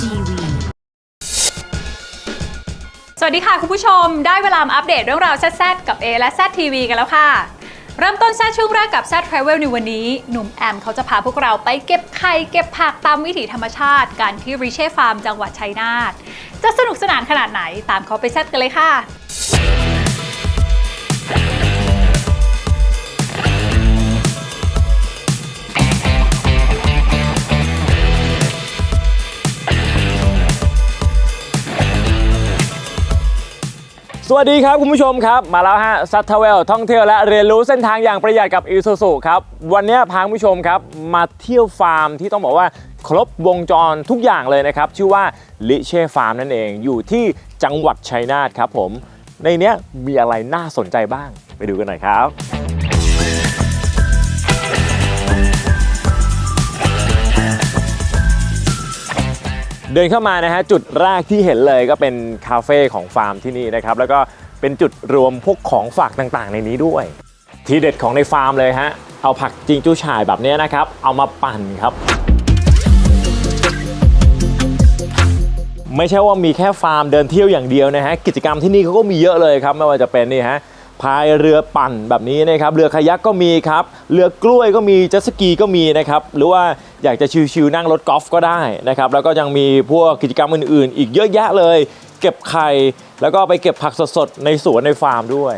TV สวัสดีค่ะ คุณผู้ชมได้เวลามาอัปเดตเรื่องราวแซดกับ A และ Z TV กันแล้วค่ะ เริ่มต้นแซดช่วงแรกกับ Z Travel ในวันนี้ หนุ่มแอมเขาจะพาพวกเราไปเก็บไข่เก็บผักตามวิถีธรรมชาติกันที่ริเช่ฟาร์มจังหวัดชัยนาทจะสนุกสนานขนาดไหนตามเขาไปแซดกันเลยค่ะ สวัสดีครับคุณผู้ชมครับ มาแล้วฮะซัตเทเวลท่องเที่ยวและเรียนรู้เส้นทางอย่างประหยัดกับอีซูซูครับ วันนี้พาคุณผู้ชมครับ มาเที่ยวฟาร์มที่ต้องบอกว่าครบวงจรทุกอย่างเลยนะครับ ชื่อว่าลิเช่ฟาร์มนั่นเองอยู่ที่จังหวัดชัยนาทครับผม ในเนี้ยมีอะไรน่าสนใจบ้างไปดูกันหน่อยครับ เดินเข้ามานะฮะจุดแรกที่เห็นเลยก็เป็นคาเฟ่ของฟาร์มที่นี่นะครับแล้วก็เป็นจุดรวมพวกของฝากต่างๆ ในนี้ด้วย ทีเด็ดของในฟาร์มเลยฮะเอาผักจิงจูฉ่ายแบบนี้นะครับ เอามาปั่นครับ ไม่ใช่ว่ามีแค่ฟาร์มเดินเที่ยวอย่างเดียวนะฮะกิจกรรมที่นี่เขาก็มีเยอะเลยครับไม่ว่าจะเป็นนี่ฮะ พายเรือปั่นแบบนี้นะครับ เรือคายักก็มีครับ เรือกล้วยก็มีจัสกีก็มีนะครับ หรือว่าอยากจะชิลๆนั่งรถกอล์ฟก็ได้นะครับ แล้วก็ยังมีพวกกิจกรรมอื่นๆ อีกเยอะแยะเลย เก็บไข่ แล้วก็ไปเก็บผักสดๆในสวนในฟาร์มด้วย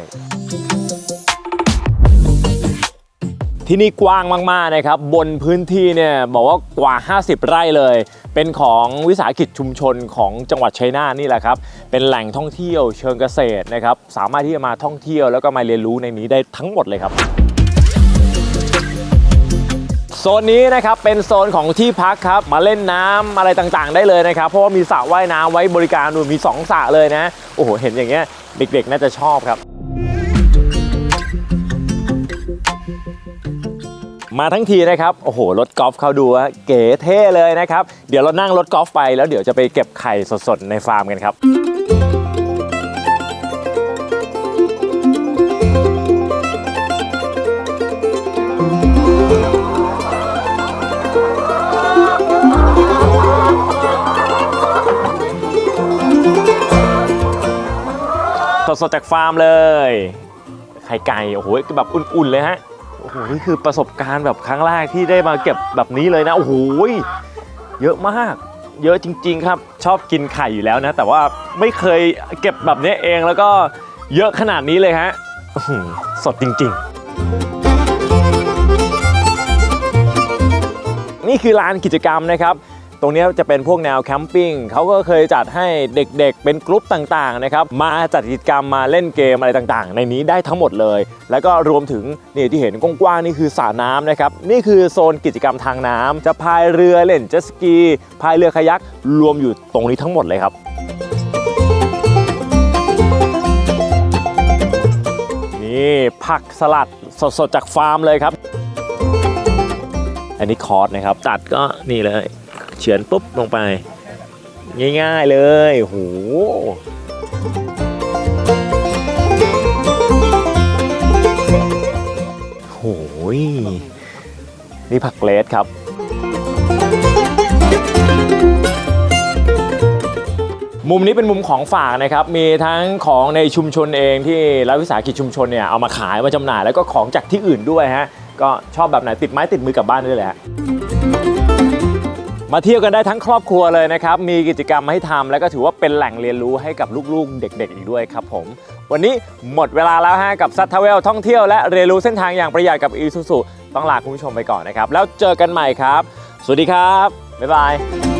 ที่นี่กว้างมากๆนะครับบนพื้นที่เนี่ยบอกว่ากว่า 50 ไร่เลย เป็นของวิสาหกิจชุมชนของจังหวัดชัยนาทนี่แหละครับเป็นแหล่งท่องเที่ยวเชิงเกษตรนะครับสามารถที่จะมาท่องเที่ยวแล้วก็มาเรียนรู้ในนี้ได้ทั้งหมดเลยครับโซนนี้นะครับเป็นโซนของที่พักครับมาเล่นน้ำอะไรต่างๆ ได้เลยนะครับเพราะว่ามีสระว่ายน้ำไว้บริการดูมีสองสระเลยนะโอ้โหเห็นอย่างเงี้ยเด็กๆ น่าจะชอบครับ มาทั้งทีนะครับโอ้โหรถกอล์ฟเขาดูว่าเก๋เท่เลยนะครับ เดี๋ยวเรานั่งรถกอล์ฟไปแล้วเดี๋ยวจะไปเก็บไข่สดๆในฟาร์มกันครับสดๆจากฟาร์มเลย ไข่ไก่ โอ้โหแบบอุ่นๆเลยฮะ อ้โหนี่คือประสบการณ์แบบครั้งแรกที่ได้มาเก็บแบบนี้เลยนะโอ้โหเยอะมาก เยอะจริง ๆ ครับชอบกินไข่อยู่แล้วนะ แต่ว่าไม่เคยเก็บแบบนี้เองแล้วก็เยอะขนาดนี้เลยฮะสดจริง ๆ นี่คือลานกิจกรรมนะครับ ตรงนี้จะเป็นพวกแนวแคมปิ้งเขาก็เคยจัดให้เด็กๆ เป็นกลุ่มต่างๆนะครับมาจัดกิจกรรมมาเล่นเกมอะไรต่างๆ ในนี้ได้ทั้งหมดเลย แล้วก็รวมถึงนี่ที่เห็นกว้างๆนี่คือสระน้ำนะครับนี่คือโซนกิจกรรมทางน้ำจะพายเรือเล่นเจ็ตสกีพายเรือคายักรวมอยู่ตรงนี้ทั้งหมดเลยครับนี่ผักสลัดสดๆจากฟาร์มเลยครับ อันนี้คอร์สนะครับจัดก็นี่เลย เฉือนปุ๊บลงไป ง่ายๆเลยโหโหยนี่ผักเลสครับ มุมนี้เป็นมุมของฝากนะครับ มีทั้งของในชุมชนเองที่รัฐวิสาหกิจชุมชนเนี่ยเอามาขายมาจำหน่ายแล้วก็ของจากที่อื่นด้วยฮะ ก็ชอบแบบไหนติดไม้ติดมือกลับบ้านได้เลยฮะ มาเที่ยวกันได้ทั้งครอบครัวเลยนะครับ มีกิจกรรมให้ทำและก็ถือว่าเป็นแหล่งเรียนรู้ให้กับลูกๆ เด็กๆ อีกด้วยครับผม วันนี้หมดเวลาแล้วฮะกับซัตทเวลท่องเที่ยวและเรียนรู้เส้นทางอย่างประหยัดกับอีซูซูต้องลาคุณผู้ชมไปก่อนนะครับ แล้วเจอกันใหม่ครับ สวัสดีครับ บ๊ายบาย